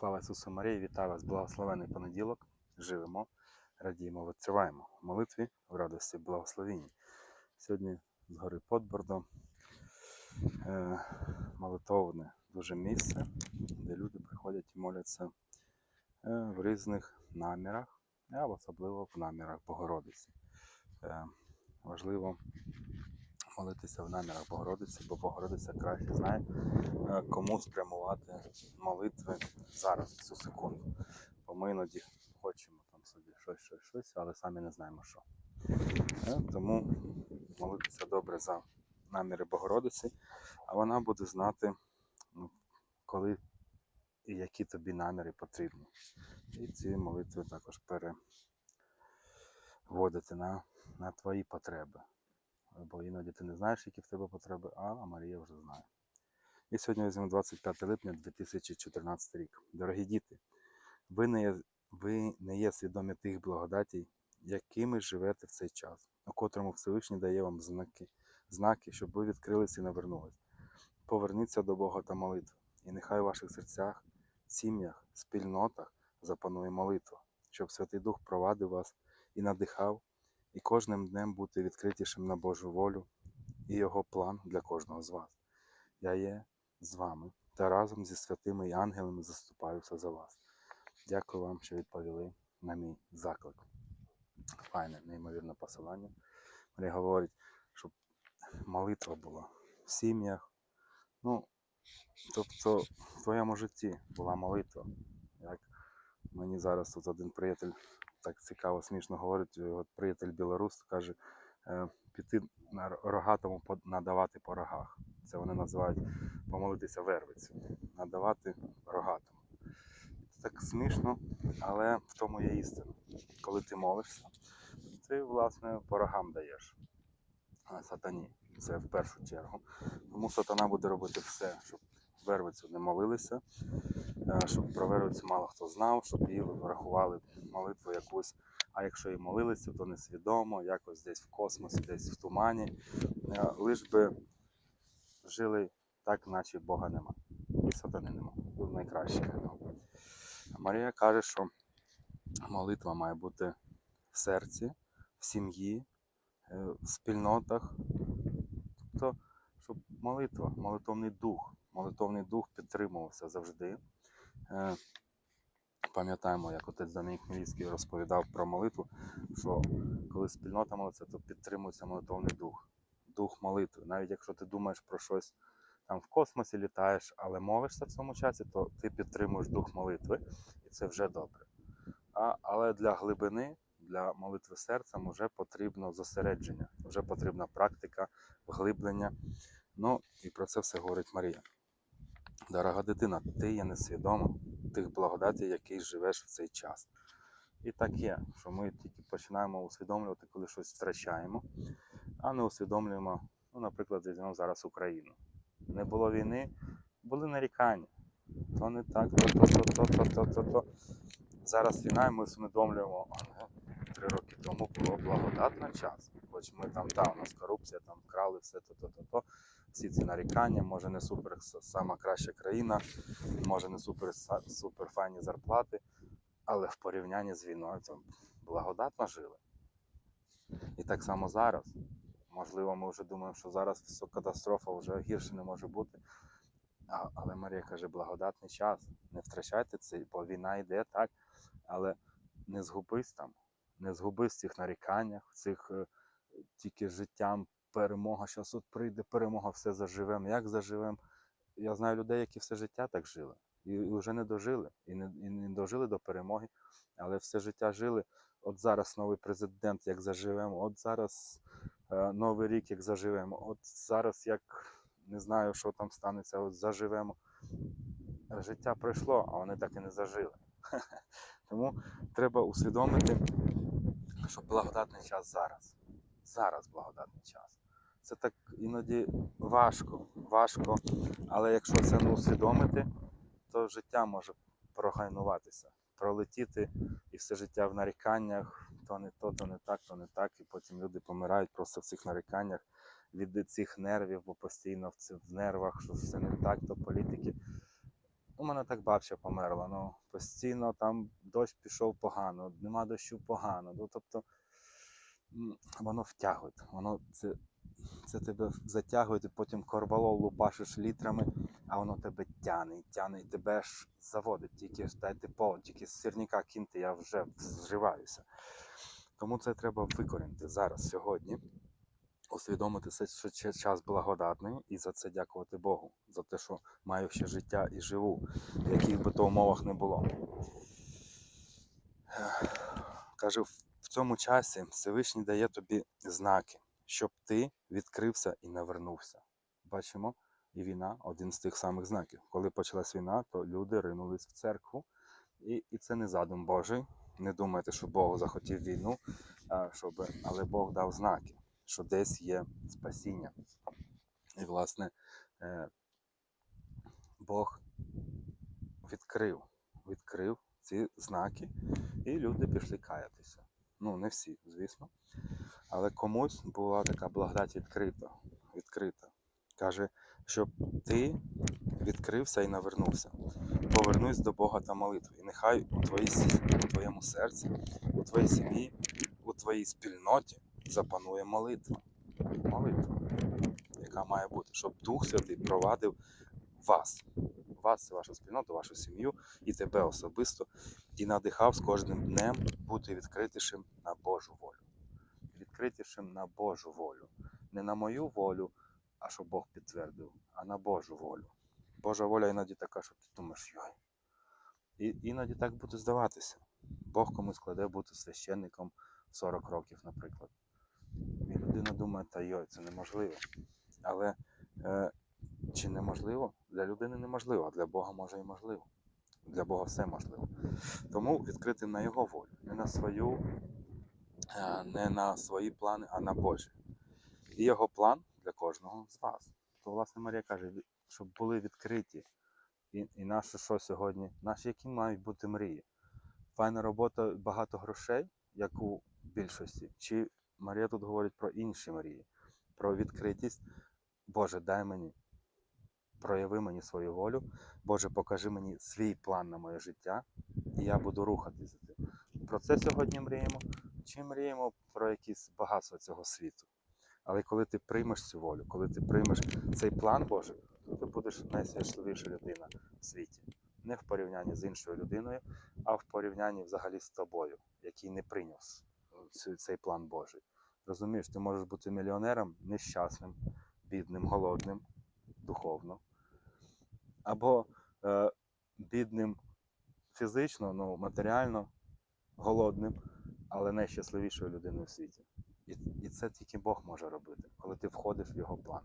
Слава Ісусу Марії, вітаю вас, благословений понеділок. Живемо, радіємо, відтриваємо в молитві в радості благословінні. Сьогодні з гори Подбордо е, молитовне дуже місце, де люди приходять і моляться е, в різних намірах, а особливо в намірах Богородиці. Е, важливо молитися в намірах Богородиці, бо Богородиця краще знає, кому спрямувати молитви зараз, цю секунду. Бо ми іноді хочемо там собі щось, щось, щось, але самі не знаємо що. Е, Тому молитися добре за наміри Богородиці, а вона буде знати, ну, коли і які тобі наміри потрібні. І ці молитви також переводити на, на твої потреби. Бо іноді ти не знаєш, які в тебе потреби, а Марія вже знає. І сьогодні візьмемо 25 липня 2014 рік. Дорогі діти, ви не є, ви не є свідомі тих благодатей, якими живете в цей час, у котрому Всевишній дає вам знаки, знаки, щоб ви відкрилися і навернулись. Поверніться до Бога та молитви, і нехай у ваших серцях, сім'ях, спільнотах запанує молитва, щоб Святий Дух провадив вас і надихав, і кожним днем бути відкритішим на Божу волю і Його план для кожного з вас. Я є з вами та разом зі святими і ангелами заступаюся за вас. Дякую вам, що відповіли на мій заклик. Файне, неймовірне посилання. Марія говорить, щоб молитва була в сім'ях. Ну, тобто в твоєму житті була молитва. Як мені зараз тут один приятель так цікаво, смішно говорить, от приятель білорус каже, е, піти на рогатому надавати по рогах. Це вони називають помолитися вервицю, надавати рогатому. Це так смішно, але в тому є істина. Коли ти молишся, ти, власне, по рогам даєш сатані. Це в першу чергу. Тому сатана буде робити все, щоб вервицю не молилися, е, щоб про вервицю мало хто знав, щоб її врахували молитву якусь. А якщо і молилися, то несвідомо, якось десь в космосі, десь в тумані. Е, Лиш би жили так, наче Бога нема. І сатани нема. Тут найкраще. Марія каже, що молитва має бути в серці, в сім'ї, е, в спільнотах. Тобто, щоб молитва, молитовний дух, молитовний дух підтримувався завжди. Е, Пам'ятаємо, як отець Домінік Хмельницький розповідав про молитву, що коли спільнота молиться, то підтримується молитовний дух, дух молитви. Навіть якщо ти думаєш про щось там в космосі літаєш, але молишся в цьому часі, то ти підтримуєш дух молитви, і це вже добре. А, але для глибини, для молитви серцем вже потрібно зосередження, вже потрібна практика, вглиблення. Ну і про це все говорить Марія. Дорога дитина, ти є несвідома тих благодатей, який живеш в цей час. І так є, що ми тільки починаємо усвідомлювати, коли щось втрачаємо, а не усвідомлюємо, ну, наприклад, візьмемо зараз Україну. Не було війни, були нарікання. То не так, то, то, то, то, то, то, то. Зараз війна, і ми усвідомлюємо, ага, три роки тому було благодатний час. Хоч ми там, та у нас корупція, там крали все то-то-то-то. Всі ці нарікання, може не супер сама краща країна, може не супер, супер файні зарплати але в порівнянні з війною то благодатно жили. І так само зараз. Можливо, ми вже думаємо, що зараз все катастрофа вже гірше не може бути. А, але Марія каже, благодатний час. Не втрачайте це, бо війна йде так, але не згубись там, не згубись в цих наріканнях, в цих е, тільки життям перемога, що суд прийде, перемога, все заживем. Як заживем? Я знаю людей, які все життя так жили, і, вже не дожили, і не, і не дожили до перемоги, але все життя жили. От зараз новий президент, як заживемо, от зараз е, новий рік, як заживемо, от зараз як не знаю, що там станеться, от заживемо. Життя пройшло, а вони так і не зажили. Тому треба усвідомити, що благодатний час зараз. Зараз благодатний час. Це так іноді важко, важко, але якщо це не усвідомити, то життя може прогайнуватися, пролетіти і все життя в наріканнях, то не то, то не так, то не так, і потім люди помирають просто в цих наріканнях від цих нервів, бо постійно в, ці- в нервах, що все не так, то політики. у мене так бабця померла. Ну, постійно там дощ пішов погано, нема дощу погано. Ну, тобто воно втягує, воно це, це тебе затягує, ти потім корвалол лупашиш літрами, а воно тебе тяне, тяне, і тебе ж заводить. Тільки ж дайте повод, тільки з сірника киньте, я вже зриваюся. Тому це треба викорінити зараз, сьогодні. Усвідомити, що час благодатний, і за це дякувати Богу, за те, що маю ще життя і живу, в яких би то умовах не було. В в цьому часі Всевишній дає тобі знаки, щоб ти відкрився і навернувся. Бачимо, і війна один з тих самих знаків. Коли почалась війна, то люди ринулись в церкву, і, і це не задум Божий. Не думайте, що Бог захотів війну, щоб, але Бог дав знаки, що десь є спасіння. І, власне, е, Бог відкрив, відкрив ці знаки, і люди пішли каятися. Ну, не всі, звісно. Але комусь була така благодать відкрита. відкрита. Каже, щоб ти відкрився і навернувся. Повернусь до Бога та молитви. І нехай у, твоїй, сі- у твоєму серці, у твоїй сім'ї, у твоїй спільноті запанує молитва. Молитва, яка має бути, щоб Дух Святий провадив вас. Вас, вашу спільноту, вашу сім'ю і тебе особисто, і надихав з кожним днем бути відкритішим на Божу волю. Відкритішим на Божу волю. Не на мою волю, а щоб Бог підтвердив, а на Божу волю. Божа воля іноді така, що ти думаєш, йой. І іноді так буде здаватися. Бог комусь кладе бути священником 40 років, наприклад. І людина думає, та йой, це неможливо. Але е, чи неможливо? Для людини неможливо, а для Бога може і можливо. Для Бога все можливо. Тому відкрити на Його волю, не на свою, е, не на свої плани, а на Божі. І його план для кожного з вас. То, власне, Марія каже, щоб були відкриті. І, і наше що сьогодні? Наші які мають бути мрії? Файна робота, багато грошей, як у більшості. Чи Марія тут говорить про інші мрії, про відкритість. Боже, дай мені, прояви мені свою волю. Боже, покажи мені свій план на моє життя, і я буду рухатися. Про це сьогодні мріємо. Чи мріємо про якісь багатство цього світу? Але коли ти приймеш цю волю, коли ти приймеш цей план Божий, то ти будеш найщасливіша людина в світі. Не в порівнянні з іншою людиною, а в порівнянні взагалі з тобою, який не прийняв цей план Божий. Розумієш, ти можеш бути мільйонером нещасним, бідним, голодним, духовно, або е, бідним фізично, ну, матеріально, голодним, але найщасливішою людиною в світі. І, і це тільки Бог може робити, коли ти входиш в його план.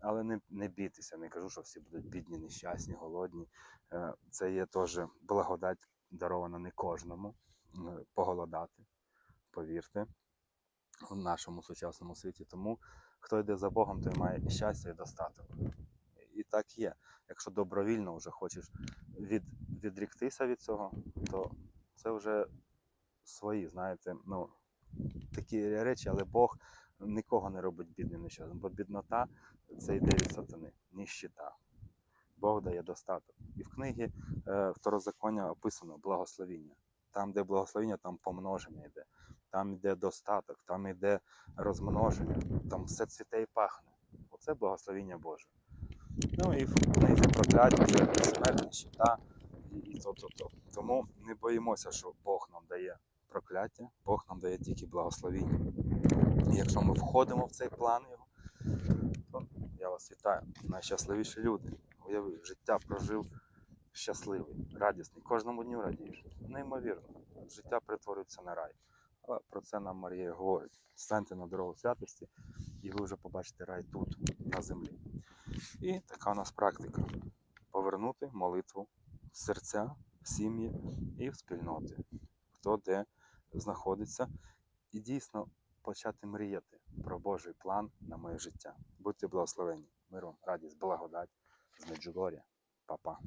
Але не, не бійтеся, не кажу, що всі будуть бідні, нещасні, голодні. Е, Це є теж благодать дарована не кожному е, поголодати, повірте, в нашому сучасному світі. Тому хто йде за Богом, той має щастя і достаток. І так є. Якщо добровільно вже хочеш від, відріктися від цього, то це вже свої, знаєте, ну, такі речі, але Бог нікого не робить бідним нещасним, бо біднота це йде від сатани, ніщита. Бог дає достаток. І в книгі е, Второзаконня описано благословіння. Там, де благословіння, там помноження йде, там йде достаток, там йде розмноження, там все цвіте і пахне. Оце благословіння Боже. Ну і в книзі прокляття смерть, нищета і, і то, то, то. Тому не боїмося, що Бог прокляття, Бог нам дає тільки благословіння. І якщо ми входимо в цей план його, то я вас вітаю. Найщасливіші люди. Уяви, життя прожив щасливий, радісний. Кожному дню радієш. Неймовірно. Життя перетворюється на рай. Але про це нам Марія говорить. Станьте на дорогу святості, і ви вже побачите рай тут, на землі. І така у нас практика: повернути молитву в серця, в сім'ї і в спільноти, хто де знаходиться, і дійсно почати мріяти про Божий план на моє життя. Будьте благословені. миром, радість, благодать з Меджугоря. Па-па.